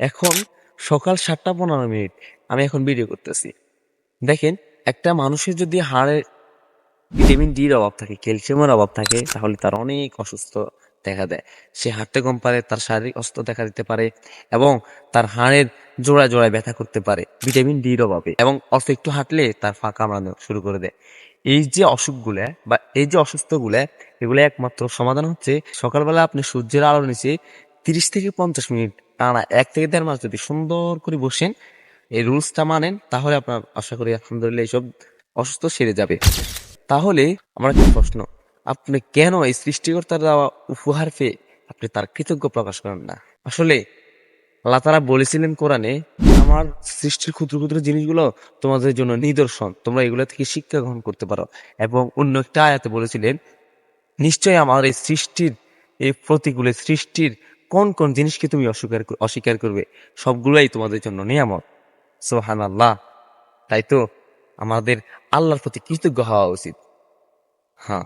এখন সকাল সাতটা পনেরো মিনিট, আমি এখন ভিডিও করতেছি। দেখেন, একটা মানুষের যদি হাড়ে ভিটামিন ডির অভাব থাকে ক্যালসিয়ামের অভাব থাকে, তাহলে তার অনেক অসুস্থ দেখা দেয়। সে হাঁটতে কম পারে, তার শারীরিক অসুস্থ দেখা দিতে পারে এবং তার হাড়ের জোড়ায় জোড়ায় ব্যথা করতে পারে ভিটামিন ডির অভাবে। এবং অল্প একটু হাঁটলে তার ফাঁকা কামড়ানো শুরু করে দেয়। এই যে অসুখগুলা বা এই যে অসুস্থগুলা, এগুলো একমাত্র সমাধান হচ্ছে সকালবেলা আপনি সূর্যের আলোর নিচে তিরিশ থেকে পঞ্চাশ মিনিট টানা এক থেকে দেড় মাস যদি সুন্দর করে বসেন, এই রুলসটা মানেন, তাহলে আপনার আশা করি আলহামদুলিল্লাহ এইসব অসুস্থ সেরে যাবে। তাহলে আমার একটা প্রশ্ন, আপনি কেন এই সৃষ্টিকর্তার দেওয়া উপহার পেয়ে আপনি তার কৃতজ্ঞ প্রকাশ করেন না? আসলে আল্লাহ তারা বলেছিলেন কোরআনে, আমার সৃষ্টির ক্ষুদ্র ক্ষুদ্র জিনিসগুলো তোমাদের জন্য নিদর্শন, তোমরা এগুলো থেকে শিক্ষা গ্রহণ করতে পারো। এবং অন্য একটা আয়াতে বলেছিলেন, নিশ্চয়ই আমার এই সৃষ্টির, এই প্রতিকূলে সৃষ্টির কোন কোন জিনিসকে তুমি অস্বীকার কর- অস্বীকার করবে? সবগুলোই তোমাদের জন্য নিয়ামত। সোহান আল্লাহ তাই তো আমাদের আল্লাহর প্রতি কৃতজ্ঞ হওয়া উচিত। হ্যাঁ।